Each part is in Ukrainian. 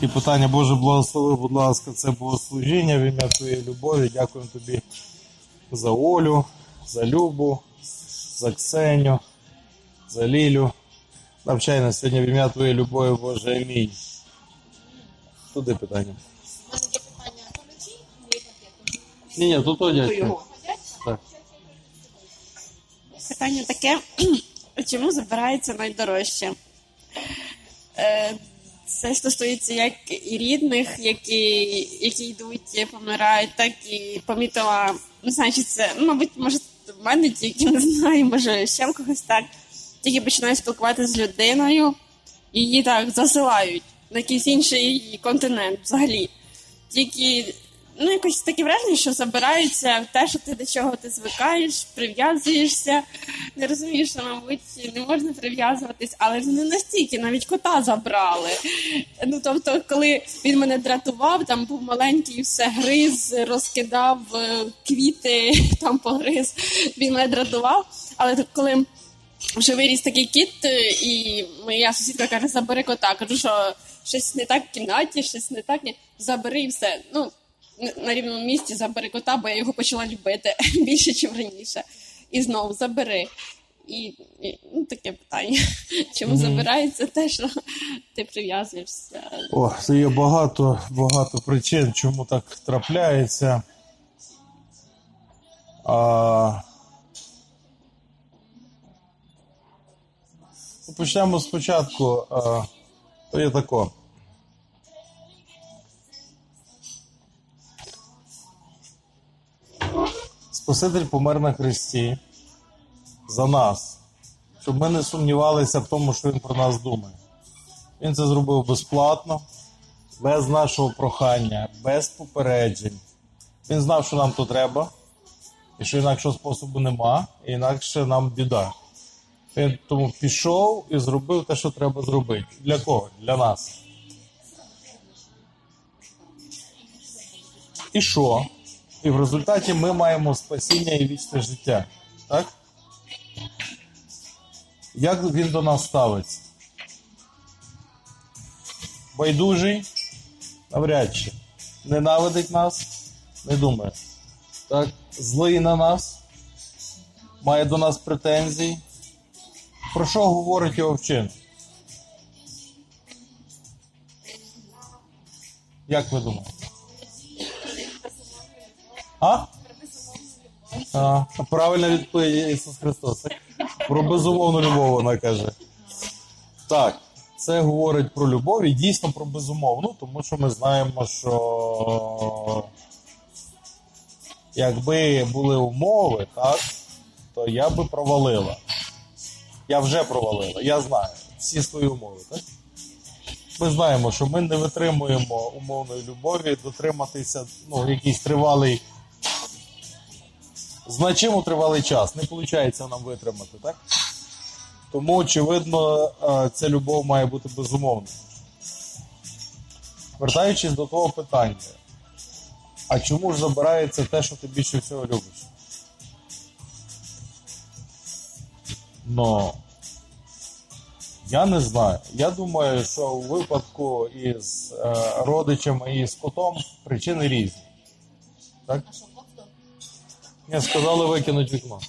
Такі питання, Боже, благослови, будь ласка, це богослужіння в ім'я Твоєї любові. Дякуємо тобі за Олю, за Любу, за Ксеню, за Лілю. Навчай нас сьогодні в ім'я Твоєї любові, Боже, амінь. Туди питання. У мене є питання ключі, мої пакети. Ні, ні, тут. Так. Питання таке: чому забирається найдорожче? Е, Це стосується як і рідних, які, які йдуть, помирають, так і помітила, Ну, значить, це, ну, мабуть, може, в мене тільки не знаю, може ще в когось так. Тільки починаю спілкуватися з людиною, її так засилають на якийсь інший континент взагалі. Тільки ну, якось таке враження, що забираються в те, що ти до чого ти звикаєш, прив'язуєшся. Не розумієш, що, мабуть, не можна прив'язуватись, але ж не настільки, навіть кота забрали. Ну, тобто, коли він мене дратував, там був маленький, все гриз, розкидав е, квіти, там погриз, він мене дратував. Але коли вже виріс такий кіт, е, і моя сусідка каже, забери кота. Кажу, що щось не так в кімнаті, щось не так. Ні. Забери і все. Ну, на рівному місці забери кота, бо я його почала любити більше, ніж раніше. І знову забери. І, і ну, таке питання. Чому забирається те, що ти прив'язуєшся? О, це є багато, багато причин, чому так трапляється. А... ну, Почнемо спочатку. А... То є тако. Спаситель помер на хресті за нас, щоб ми не сумнівалися в тому, що він про нас думає. Він це зробив безплатно, без нашого прохання, без попереджень. Він знав, що нам то треба, і що інакшого способу нема, і інакше нам біда. Він тому пішов і зробив те, що треба зробити. Для кого? Для нас. І що? І в результаті ми маємо спасіння і вічне життя. Так? Як він до нас ставиться? байдужий, навряд чи. Ненавидить нас, не думає. Так, злий на нас, має до нас претензії. Про що говорить його вчинок? Як ви думаєте? А? а правильна відповідь Ісус Христос. Про безумовну любов вона каже. Так, це говорить про любов і дійсно про безумовну, тому що ми знаємо, що якби були умови, так, то я би провалила. Я вже провалила, я знаю всі свої умови, так? Ми знаємо, що ми не витримуємо умовної любові, дотриматися ну, якийсь тривалий, значимо тривалий час. Не виходить нам витримати, так? Тому, очевидно, е, ця любов має бути безумовною. Вертаючись до того питання, а чому ж забирається те, що ти більше всього любиш? Ну, я не знаю. Я думаю, що у випадку із е, родичами і з котом причини різні. Так? Ні, сказали викинуть вікно.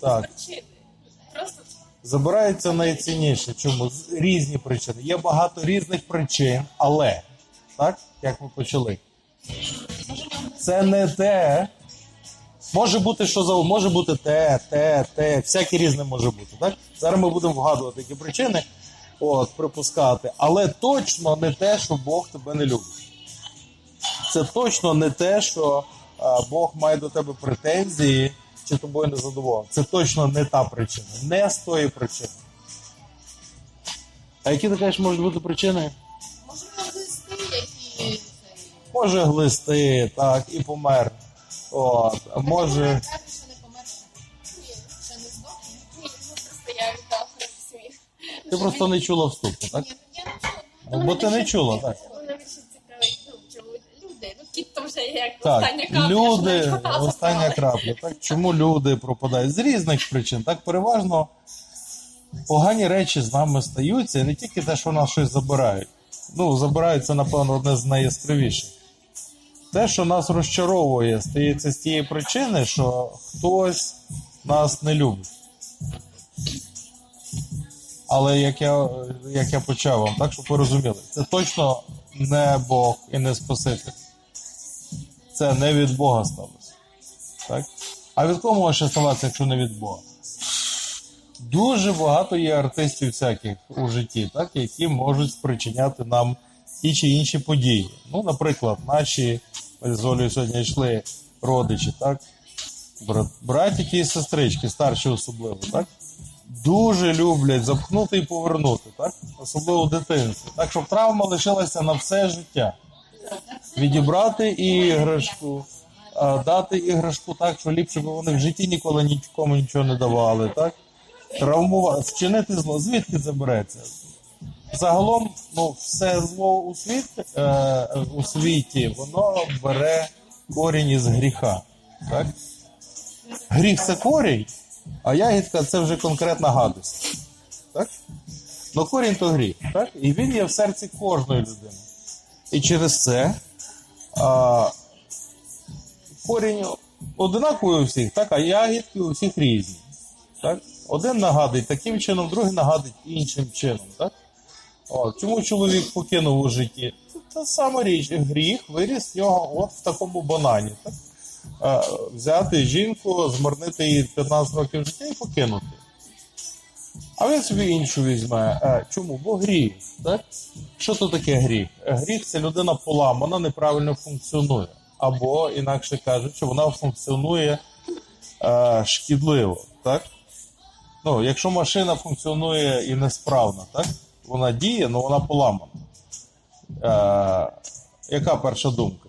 Так. Забирається найцінніше. Чому? Різні причини. Є багато різних причин, але, так, як ми почали, це не те. Може бути, що за може бути те, те, те, всяке різне може бути. Так? Зараз ми будемо вгадувати які причини, от, припускати, але точно не те, що Бог тебе не любить. Це точно не те, що Бог має до тебе претензії чи тобою не задоволений. Це точно не та причина. Не з тої причини. А які ти кажеш, можуть бути причини? Може, листи, які цей, Може глисти, так, і помер. От, а може. Ти просто не чула вступу, так? Бо ти не чула, так. Так, остання капля. люди, що остання крапля. Так, чому люди пропадають? З різних причин. Так, переважно погані речі з нами стаються, і не тільки те, що нас щось забирають. Ну, забирають це, напевно, одне з найяскравіших. Те, що нас розчаровує, стається з тієї причини, що хтось нас не любить. Але як я, як я почав вам, так щоб ви розуміли, це точно не Бог і не Спаситель. Це не від Бога сталося. Так? А від кого може ставатися, якщо не від Бога? Дуже багато є артистів всяких у житті, так, які можуть спричиняти нам ті чи інші події. Ну, наприклад, наші з Олею сьогодні йшли родичі, так? Братики і сестрички, старші особливо, так? Дуже люблять запхнути і повернути, так? Особливо в дитинстві. Так, щоб травма лишилася на все життя. Відібрати іграшку, дати іграшку так, що ліпше б вони в житті ніколи нікому нічого не давали, так? Травмувати, вчинити зло. Звідки це береться? Загалом, ну, все зло у, світ, е, у світі, воно бере корінь із гріха. Так? Гріх це корінь, а ягідка це вже конкретна гадость. Так? Ну корінь то гріх, так? І він є в серці кожної людини. І через це а, корінь одинаковий у всіх, так? а ягідки у всіх різні. Так? Один нагадить таким чином, другий нагадить іншим чином. Так? О, чому чоловік покинув у житті? Та сама річ. Гріх виріс нього от в такому банані. Так? Взяти жінку, змарнити її 15 років життя і покинути. А він собі іншу візьме. Е, чому? Бо гріх. Так? Що то таке гріх? Е, Гріх це людина поламана, неправильно функціонує. Або, інакше кажучи, вона функціонує е, шкідливо. Так? Ну, якщо машина функціонує і несправна, так? Вона діє, але вона поламана. Е, яка перша думка?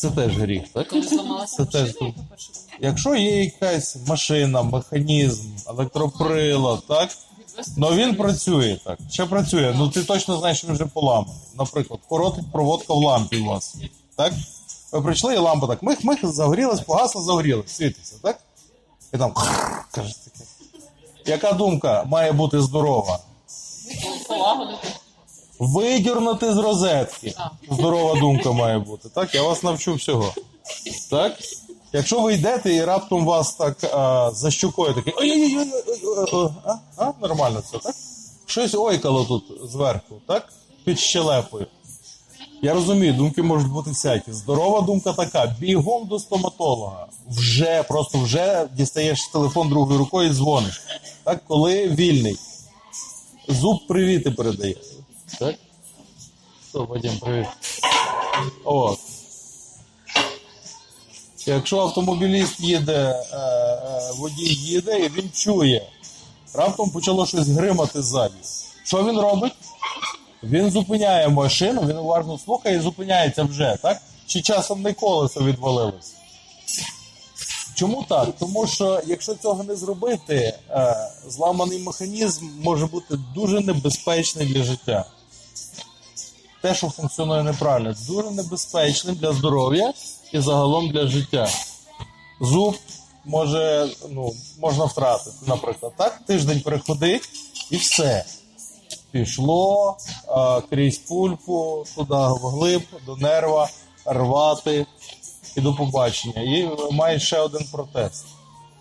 Це теж гріх, так? Коли зламалася Це теж машина, тут. Якщо є якась машина, механізм, електроприлад, так? Ну він працює так. Ще працює. Ну ти точно знаєш, що він вже поламаний. Наприклад, коротить проводка в лампі у вас. Так? Ви прийшли і лампа так. Мих-мих, загорілась, погасла, загорілась, світиться, так? І там каже таке. Яка думка має бути здорова? Полагодити. Видірнути з розетки. Здорова думка має бути. Так, я вас навчу всього. Так? Якщо ви йдете і раптом вас так а, за щукою такий. Ой-ой-ой, а, а, нормально це, так? Щось ойкало тут зверху, так? Під щелепою. Я розумію, думки можуть бути всякі. Здорова думка така: бігом до стоматолога. Вже, просто вже дістаєш телефон другою рукою і дзвониш. Так, коли вільний. Зуб привіти передає. Так? Що, Вадим, привіт. От. Якщо автомобіліст їде, е, е, водій їде і він чує, раптом почало щось гримати ззаді. Що він робить? Він зупиняє машину, він уважно слухає і зупиняється вже, так? Чи часом не колесо відвалилось? Чому так? Тому що якщо цього не зробити, е, зламаний механізм може бути дуже небезпечний для життя. Те, що функціонує неправильно, дуже небезпечним для здоров'я і загалом для життя. Зуб може, ну, можна втратити, наприклад, так? Тиждень переходить і все. Пішло а, крізь пульпу, туди вглиб, до нерва, рвати і до побачення. І має ще один протез.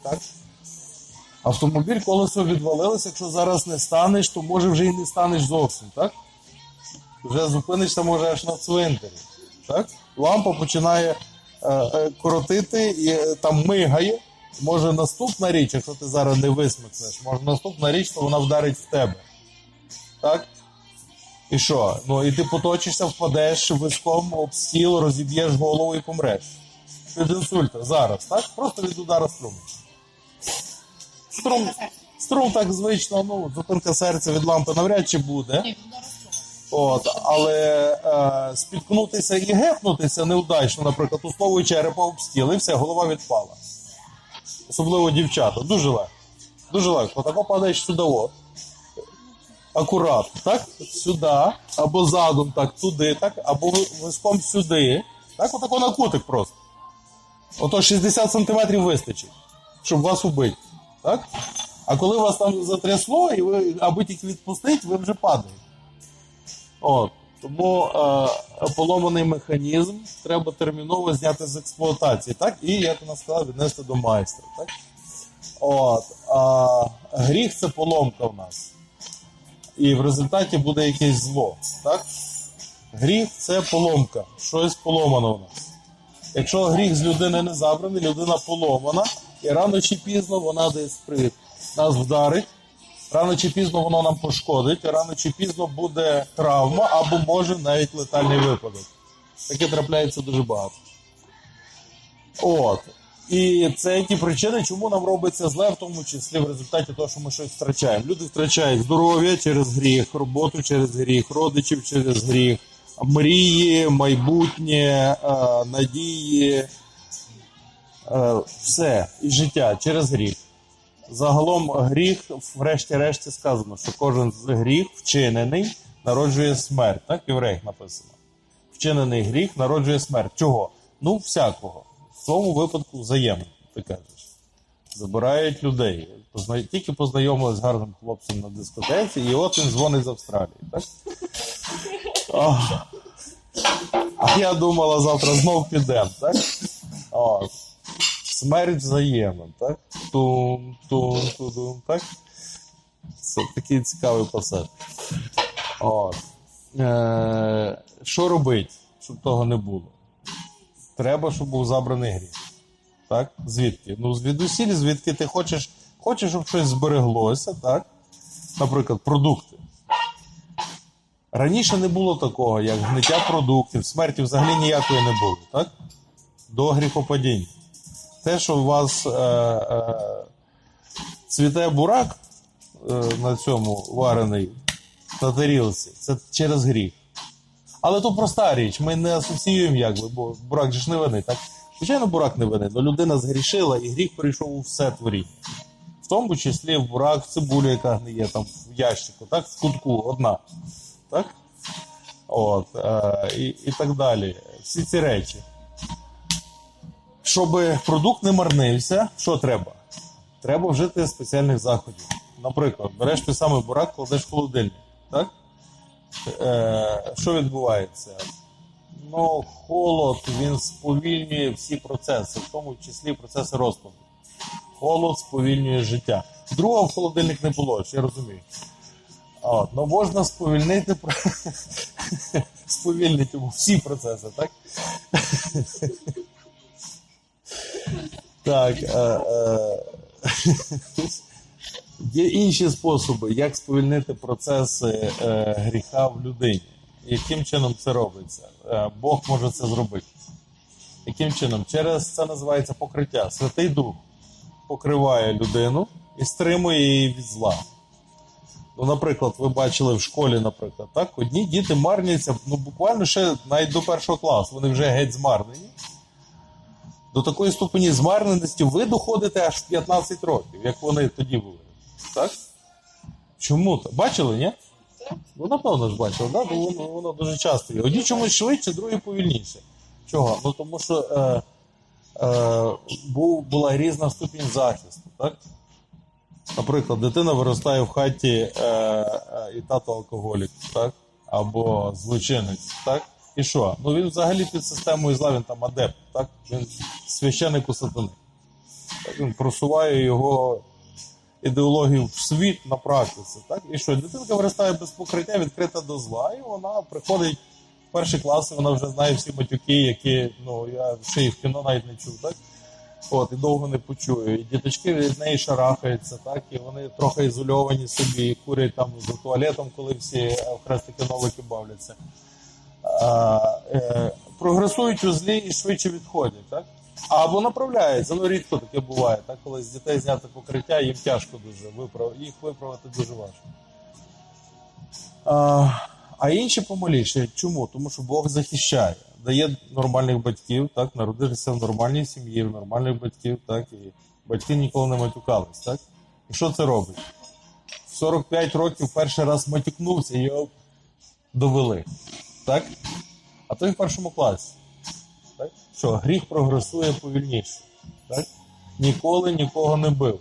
Так? Автомобіль колесо відвалилося, якщо зараз не станеш, то може вже і не станеш зовсім, так? Вже зупинишся може аж на цвинтарі. Так? Лампа починає е, е, коротити і е, там мигає. Може наступна річ, якщо ти зараз не висмикнеш, може наступна річ, то вона вдарить в тебе. Так? І що? Ну і ти поточишся, впадеш виском об стіл, розіб'єш голову і помреш. Від інсульта зараз, так? Просто від удара струму. Струм, струм так звично, ну, зупинка серця від лампи навряд чи буде. От, але е, спіткнутися і гепнутися неудачно, наприклад, основою черепа об стіл, і все, голова відпала. Особливо дівчата. Дуже легко. Дуже легко. Отако падаєш сюди. От. Акуратно, так? Сюди, або задом, так, туди, так, або виском сюди. Так, отако на кутик просто. Ото 60 сантиметрів вистачить, щоб вас убити. Так? А коли вас там затрясло, і ви, аби тільки відпустити, ви вже падаєте. От. Тому е, поломаний механізм треба терміново зняти з експлуатації, так? І, як вона сказала, віднести до майстра. Так? От. А, гріх це поломка в нас. І в результаті буде якесь зло. Так? Гріх це поломка. Щось поломано в нас. Якщо гріх з людини не забраний, людина поломана, і рано чи пізно вона десь при нас вдарить, рано чи пізно воно нам пошкодить, рано чи пізно буде травма або може навіть летальний випадок. Таке трапляється дуже багато. От. І це ті причини, чому нам робиться зле, в тому числі в результаті того, що ми щось втрачаємо. Люди втрачають здоров'я через гріх, роботу через гріх, родичів через гріх, мрії, майбутнє, е, надії, е, все і життя через гріх. Загалом гріх, врешті-решті сказано, що кожен з гріх вчинений народжує смерть. Так, в євреях написано. Вчинений гріх народжує смерть. Чого? Ну, всякого. В цьому випадку взаємно, ти кажеш. Забирають людей. Позна... Тільки познайомились з гарним хлопцем на дискотеці, і от він дзвонить з Австралії. Так? А я думала, завтра знов підемо, так? От. Смерть взаємин, так? Тум, тум, тудум, так? Це такий цікавий пасаж. От. Е, що робити, щоб того не було? Треба, щоб був забраний гріх. Так? Звідки? Ну, звідусіль, звідки ти хочеш, хочеш, щоб щось збереглося, так? Наприклад, продукти. Раніше не було такого, як гниття продуктів, смерті взагалі ніякої не було, так? До гріхопадіння. Те, що у вас е, е, цвіте бурак е, на цьому варений на тарілці, це через гріх. Але то проста річ, ми не асоціюємо, якби, бо бурак же ж не винний, так? Звичайно, бурак не винний, але людина згрішила і гріх перейшов у все творіння. В тому числі в бурак, в яка гниє там в ящику, так, в кутку одна. Так? От, е, і, і так далі. Всі ці речі. Щоб продукт не марнився, що треба? Треба вжити спеціальних заходів. Наприклад, береш той самий бурак, кладеш в холодильник. Так? Е, що відбувається? Ну, холод він сповільнює всі процеси, в тому числі процеси розкладу. Холод сповільнює життя. Другого в холодильник не було, я розумію. Ну можна сповільнити сповільнити всі процеси, так? Так. Е, е, Є інші способи, як сповільнити процеси е, гріха в людині. Яким чином це робиться? Бог може це зробити. Яким чином? Через це називається покриття. Святий Дух покриває людину і стримує її від зла. Ну, наприклад, ви бачили в школі, наприклад, так? Одні діти марняться, ну буквально ще навіть до першого класу, вони вже геть змарнені. До такої ступені змарненості ви доходите аж в 15 років, як вони тоді були. Так? Чому то? Бачили, ні? Ну, напевно ж бачили, да? Бо воно, воно дуже часто є. Одні чомусь швидше, другі повільніше. Чого? Ну тому що е, е, був, була різна ступінь захисту, так? Наприклад, дитина виростає в хаті е, е, і тато алкоголік, так? Або злочинець, так? І що? Ну він взагалі під системою зла, він там адепт, так? Він священик у сатани. Він просуває його ідеологію в світ на практиці. Так? І що? Дитинка виростає без покриття, відкрита до зла, і вона приходить в перші класи, вона вже знає всі матюки, які ну, я ще і в кіно навіть не чув. Так? От, і довго не почую. І діточки від неї шарахаються, так, і вони трохи ізольовані собі, і курять там за туалетом, коли всі е, в хрестики новики бавляться. Е, прогресують у злі і швидше відходять, так? Або направляються, ну рідко таке буває, так, коли з дітей зняти покриття, їм тяжко дуже виправ... їх виправити дуже важко. А, а інші помаліше. Чому? Тому що Бог захищає, дає нормальних батьків, так, народитися в нормальній сім'ї, в нормальних батьків, так, і батьки ніколи не матюкались, так? І що це робить? В 45 років перший раз матюкнувся, і його довели. Так? А той в першому класі. Так? Що, гріх прогресує повільніше. Так? Ніколи нікого не бив.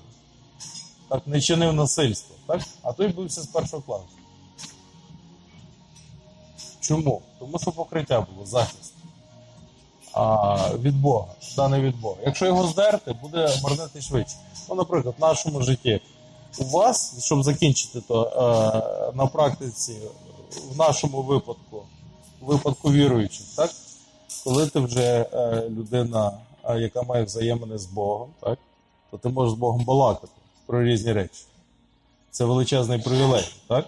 так, не чинив насильство, так? а той бився з першого класу. Чому? Тому що покриття було захист. А, від Бога, дане від Бога. Якщо його здерти, буде марнити швидше. Ну, наприклад, в нашому житті у вас, щоб закінчити то е, на практиці, в нашому випадку, випадку віруючих, так? коли ти вже е, людина, е, яка має взаємини з Богом, так? то ти можеш з Богом балакати про різні речі. Це величезний привілей, так?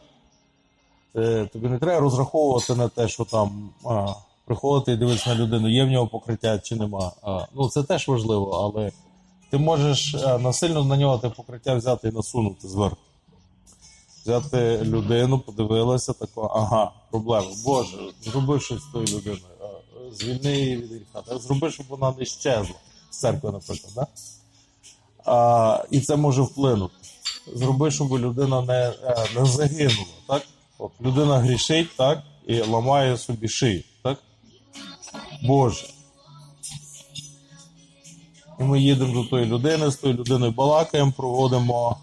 Е, тобі не треба розраховувати на те, що там а, приходити і дивитися на людину, є в нього покриття чи нема. А, ну, це теж важливо, але ти можеш насильно на нього те покриття взяти і насунути зверху. Взяти людину, подивилася, тако, ага, проблема. Боже, зроби щось з тою людиною. Звільни її від гріха. Зроби, щоб вона не щезла з церкви, наприклад. Да? А, і це може вплинути. Зроби, щоб людина не, е, не загинула. Так? От людина грішить, так, і ламає собі шию, так? Боже. І ми їдемо до тої людини, з тою людиною балакаємо, проводимо,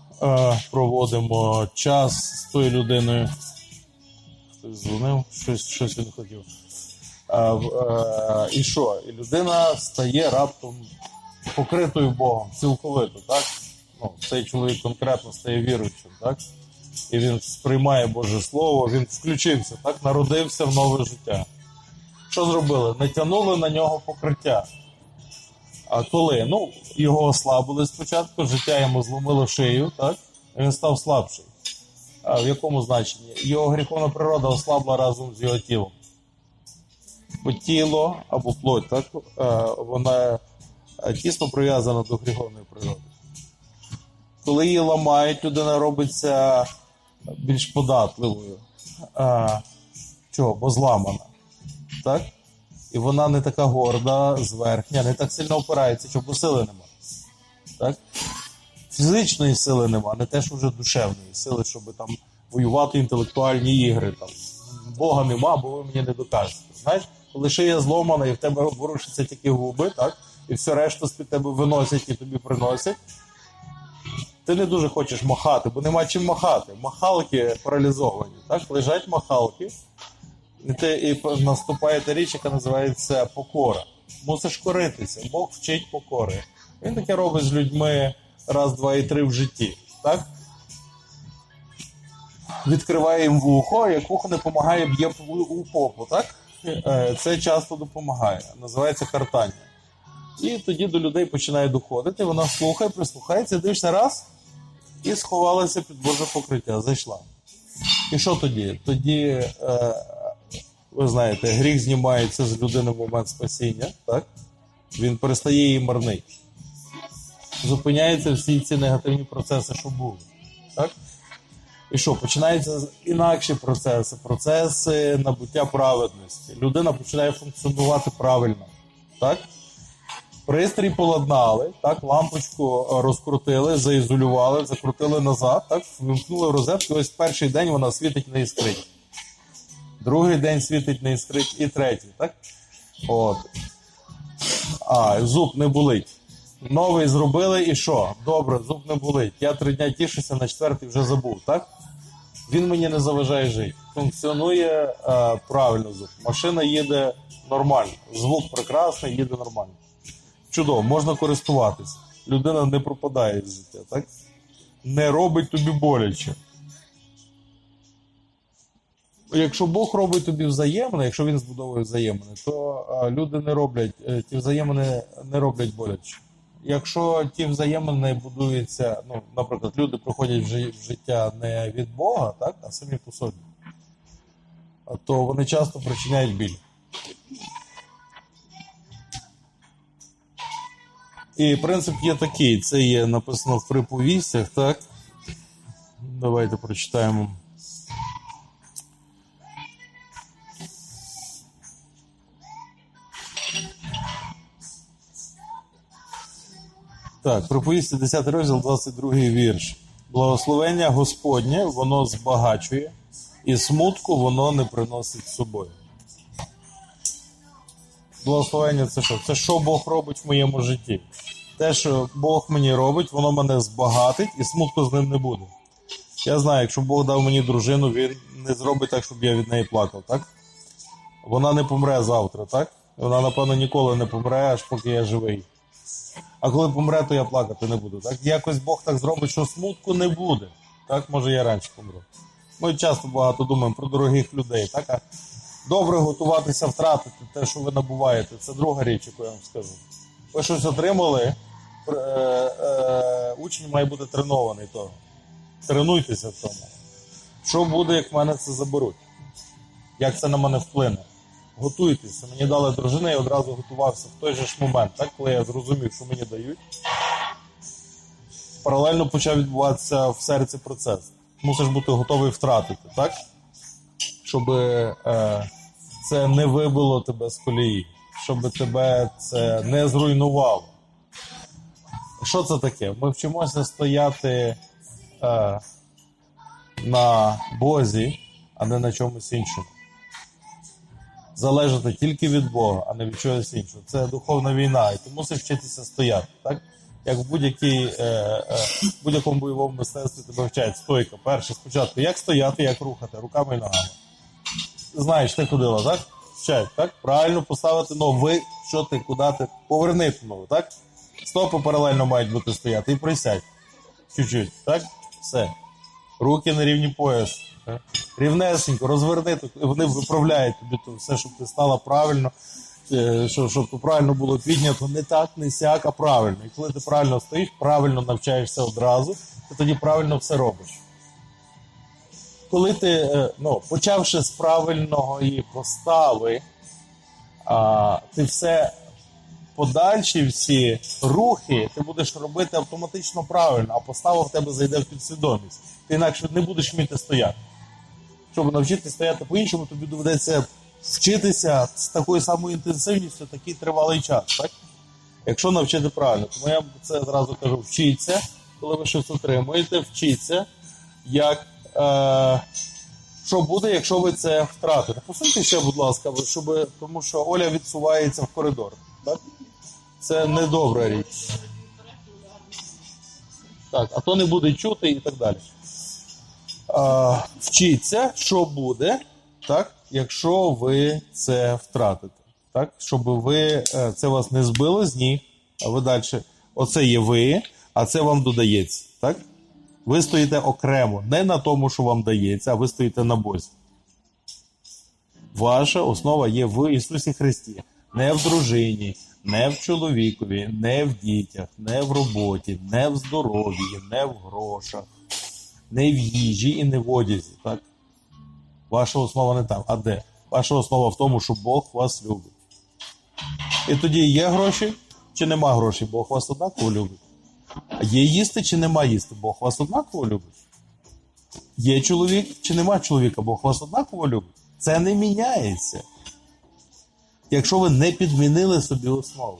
проводимо час з тою людиною. Хтось дзвонив, щось, щось він хотів. Е, в- е, і що? І людина стає раптом покритою Богом, цілковито, так? Ну, цей чоловік конкретно стає віруючим, так? І він сприймає Боже Слово, він включився, так? Народився в нове життя. Що зробили? Не тягнули на нього покриття. А коли? Ну, його ослабили спочатку, життя йому зломило шию, так? Він став слабший. А в якому значенні? Його гріховна природа ослабла разом з його тілом. Бо тіло або плоть, так? е, Вона е, тісно прив'язана до гріховної природи. Коли її ламають, людина робиться більш податливою. А, чого? Бо зламана. Так? І вона не така горда, зверхня, не так сильно опирається, щоб сили нема. Так? Фізичної сили нема, не те, що вже душевної сили, щоб там воювати інтелектуальні ігри. Там. Бога нема, бо ви мені не докажете. Знаєш, коли шия зломана і в тебе ворушаться тільки губи, так? і все решту з-під тебе виносять і тобі приносять, ти не дуже хочеш махати, бо нема чим махати. Махалки паралізовані. Так? Лежать махалки, і, ти, і наступає та річ, яка називається покора. Мусиш коритися. Бог вчить покори. Він таке робить з людьми раз, два і три в житті. Так? Відкриває їм вухо, як вухо не допомагає, б'є у попу. Так? Е, Це часто допомагає. Називається картання. І тоді до людей починає доходити, вона слухає, прислухається, дивишся раз і сховалася під Боже покриття, зайшла. І що тоді? Тоді, е, ви знаєте, гріх знімається з людини в момент спасіння, так? Він перестає її марнити. Зупиняються всі ці негативні процеси, що були. Так? І що, починаються інакші процеси, процеси набуття праведності. Людина починає функціонувати правильно. Так? Пристрій поладнали, так, лампочку розкрутили, заізолювали, закрутили назад, так, вимкнули розетку. Ось перший день вона світить не іскрить. Другий день світить не іскрить і третій, так? От. А, зуб не болить. Новий зробили і що? Добре, зуб не болить. Я три дня тішуся, на четвертий вже забув, так? Він мені не заважає жити. Функціонує е, правильно зуб. Машина їде нормально. Звук прекрасний, їде нормально. Чудово, можна користуватися. Людина не пропадає з життя, так? Не робить тобі боляче. Якщо Бог робить тобі взаємини, якщо він збудовує взаємини, то люди не роблять, е, ті взаємини не роблять боляче. Якщо ті взаємини будуються, ну, наприклад, люди приходять в життя не від Бога, так, а самі по собі, то вони часто причиняють біль. І принцип є такий: це є написано в приповістях, так? Давайте прочитаємо. Так, приповісті 10 розділ, 22 вірш. Благословення Господнє, воно збагачує, і смутку воно не приносить з собою. Благословення це що? Це що Бог робить в моєму житті? те, що Бог мені робить, воно мене збагатить і смутку з ним не буде. Я знаю, якщо Бог дав мені дружину, він не зробить так, щоб я від неї плакав, так? Вона не помре завтра, так? Вона, напевно, ніколи не помре, аж поки я живий. А коли помре, то я плакати не буду. Так? Якось Бог так зробить, що смутку не буде. Так, може я раніше помру. Ми часто багато думаємо про дорогих людей. Так? А добре готуватися втратити те, що ви набуваєте. Це друга річ, яку я вам скажу. Ви щось отримали, е, е, учень має бути тренований того. Тренуйтеся в тому. Що буде, як в мене це заберуть? Як це на мене вплине? Готуйтеся. Мені дали дружину, я одразу готувався в той же ж момент, так, коли я зрозумів, що мені дають. Паралельно почав відбуватися в серці процес. Мусиш бути готовий втратити, так? Щоб е, це не вибило тебе з колії, щоб тебе це не зруйнувало. Що це таке? Ми вчимося стояти е, на Бозі, а не на чомусь іншому залежати тільки від Бога, а не від чогось іншого. Це духовна війна, і ти мусиш вчитися стояти. Так? Як в будь-якій, е, е, будь-якому бойовому мистецтві тебе вчать стойка. Перше, спочатку, як стояти, як рухати, руками і ногами. Знаєш, ти ходила, так? Вчать, так? Правильно поставити ногу. Що ти, куди ти, поверни ту ногу, так? Стопи паралельно мають бути стояти і присядь. Чуть-чуть, так? Все. Руки на рівні пояс. Рівнесенько, розверни, вони виправляють тобі то все, щоб ти стала правильно, е, щоб, щоб то правильно було піднято, не так, не сяк, а правильно. І коли ти правильно стоїш, правильно навчаєшся одразу, ти тоді правильно все робиш. Коли ти, е, ну, почавши з правильної постави, ти все подальші всі рухи ти будеш робити автоматично правильно, а постава в тебе зайде в підсвідомість. Ти інакше не будеш вміти стояти. Щоб навчитися стояти по-іншому, тобі доведеться вчитися з такою самою інтенсивністю такий тривалий час. Так? Якщо навчити правильно, тому я це зразу кажу: вчіться, коли ви щось отримуєте, вчіться, як. Е- що буде, якщо ви це втратите? Посуньте ще, будь ласка, щоб, тому що Оля відсувається в коридор. Так? Це недобра річ. Так, а то не буде чути і так далі. А, вчіться, що буде, так, якщо ви це втратите. Так? Щоб ви, е, це вас не збило з ніг, а ви далі. Оце є ви, а це вам додається. Так? Ви стоїте окремо, не на тому, що вам дається, а ви стоїте на бозі. Ваша основа є в Ісусі Христі, не в дружині, не в чоловікові, не в дітях, не в роботі, не в здоров'ї, не в грошах, не в їжі і не в одязі. Так? Ваша основа не там. А де? Ваша основа в тому, що Бог вас любить. І тоді є гроші чи нема грошей, Бог вас однаково любить. Є їсти чи нема їсти, Бог вас однаково любить. Є чоловік чи нема чоловіка, Бог вас однаково любить. Це не міняється. Якщо ви не підмінили собі основу.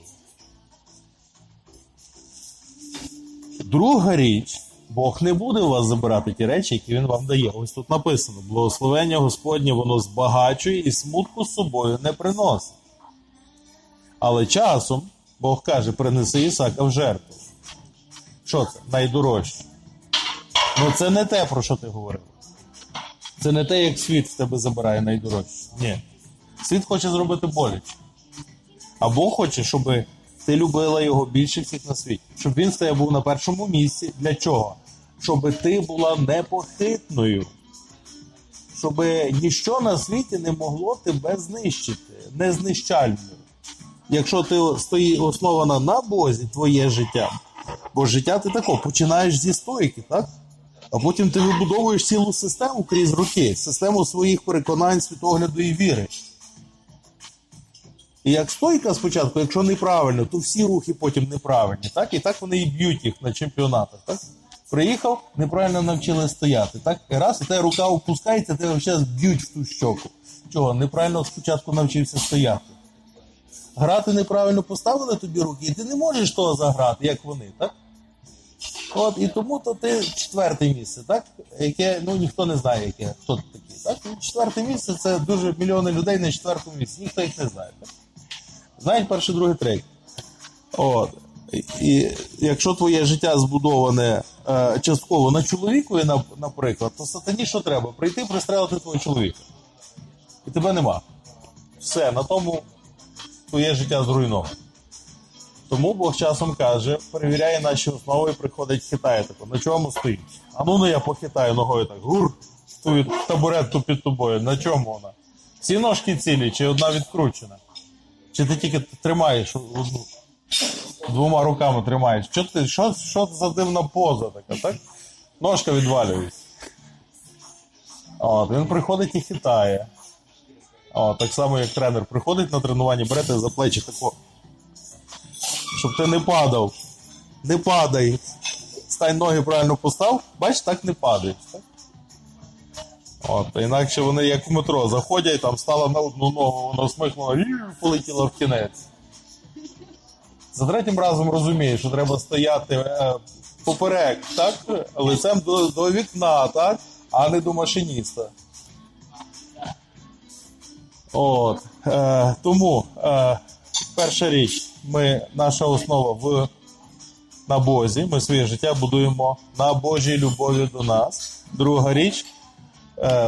Друга річ, Бог не буде у вас забирати ті речі, які Він вам дає. Ось тут написано: благословення Господнє воно збагачує і смутку з собою не приносить. Але часом Бог каже: принеси Ісака в жертву. Що це? Найдорожче. Ну це не те, про що ти говорив. Це не те, як світ в тебе забирає найдорожче. Ні. Світ хоче зробити боляче. А Бог хоче, щоб ти любила його більше всіх на світі. Щоб він тебе був на першому місці. Для чого? Щоб ти була непохитною. Щоб ніщо на світі не могло тебе знищити, незнищальною. Якщо ти стоїть основана на Бозі, твоє життя, бо життя ти тако починаєш зі стойки, так? А потім ти вибудовуєш цілу систему крізь роки, систему своїх переконань, світогляду і віри. І як стойка спочатку, якщо неправильно, то всі рухи потім неправильні. Так? І так вони і б'ють їх на чемпіонатах. Так? Приїхав, неправильно навчили стояти. Так? І раз, і та рука опускається, тебе взагалі б'ють в ту щоку. Чого? Неправильно спочатку навчився стояти. Грати неправильно поставили тобі руки, і ти не можеш того заграти, як вони, так? От, і тому то ти четверте місце, так? Яке, ну ніхто не знає, яке, хто такий. Так? Четверте місце це дуже мільйони людей на четвертому місці. Ніхто їх не знає. Так? Знають перше, друге, третє. От. І якщо твоє життя збудоване е, частково на чоловікові, наприклад, то сатані що треба? Прийти пристрелити твого чоловіка. І тебе нема. Все, на тому твоє життя зруйноване. Тому Бог часом каже, перевіряє наші основи і приходить хитає тако. На чому стоїть? А ну ну я похитаю ногою так. Гур, ту табуретку під тобою. На чому вона? Всі ножки цілі, чи одна відкручена? Чи ти тільки тримаєш одну? Двома руками тримаєш. Що ти, що, що за дивна поза така, так? Ножка відвалюється. От, він приходить і хитає. О, так само, як тренер приходить на тренування, бере тебе за плечі тако. Щоб ти не падав. Не падай. Стань ноги правильно постав, бач, так не падаєш. Так? От, інакше вони як в метро заходять, там стала на одну ногу, вона смикнула і полетіла в кінець. За третім разом розумієш, що треба стояти е, поперек, так? Лицем до, до вікна, так? А не до машиніста. От. Е, тому е, перша річ, ми, наша основа в на Бозі. Ми своє життя будуємо на Божій любові до нас. Друга річ,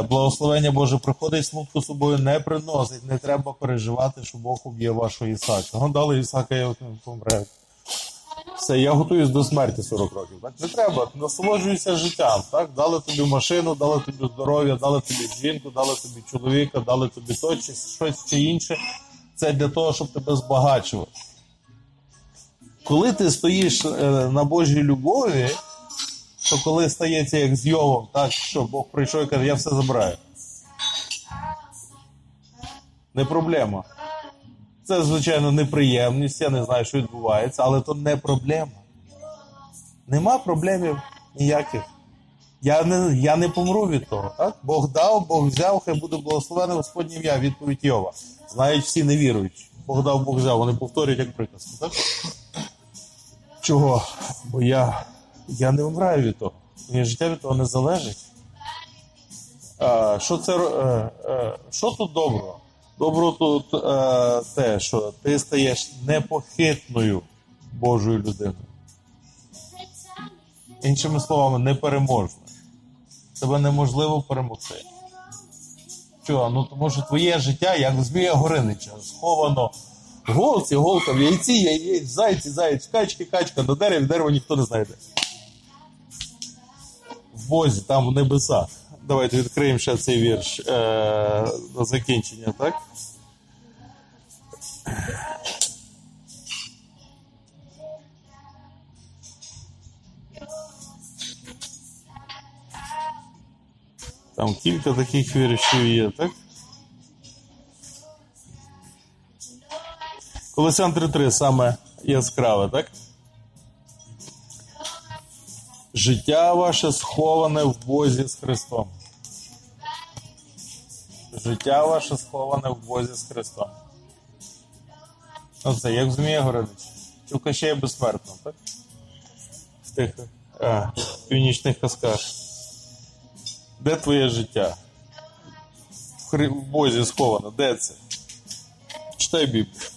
благословення Боже приходить, смутку собою не приносить. Не треба переживати, що Бог уб'є вашого Ісака. Ну, дали Ісака, я помре. Все, я готуюсь до смерті 40 років. Так не треба, насолоджуйся життям. Так? Дали тобі машину, дали тобі здоров'я, дали тобі жінку, дали тобі чоловіка, дали тобі то чи щось чи інше. Це для того, щоб тебе збагачувати. Коли ти стоїш е, на Божій любові, то коли стається як з Йовом, так що Бог прийшов і каже, я все забираю. Не проблема. Це, звичайно, неприємність, я не знаю, що відбувається, але то не проблема. Нема проблемів ніяких. Я не, я не помру від того. Так? Бог дав, Бог взяв, хай буде благословене Господнє ім'я, відповідь Йова. Знають всі невіруючі. Бог дав, Бог взяв. Вони повторюють як приказку. Так? Чого? Бо я, я не вмираю від того. Моє життя від того не залежить. А, що, це, е, е, що тут доброго? Добро тут е, те, що ти стаєш непохитною Божою людиною. Іншими словами, непереможною. Тебе неможливо перемогти. Чого? Ну тому що твоє життя, як змія Горинича, сховано голці, голка в яйці, яєць, зайці, заєць, качки, качка до дерева, дерево ніхто не знайде. В Бозі, там в небесах. Давайте відкриємо ще цей вірш е, на закінчення, так? Там кілька таких віршів є, так? Колесян 3.3 саме яскраве, так? Життя ваше сховане в Бозі з Христом. Життя ваше сховане в Бозі з Христом. Ну це як змія Городич. Тільки ще є безсмертно, так? В тих а, північних казках. Де твоє життя? В, Бозі сховано. Де це? Читай Біблію.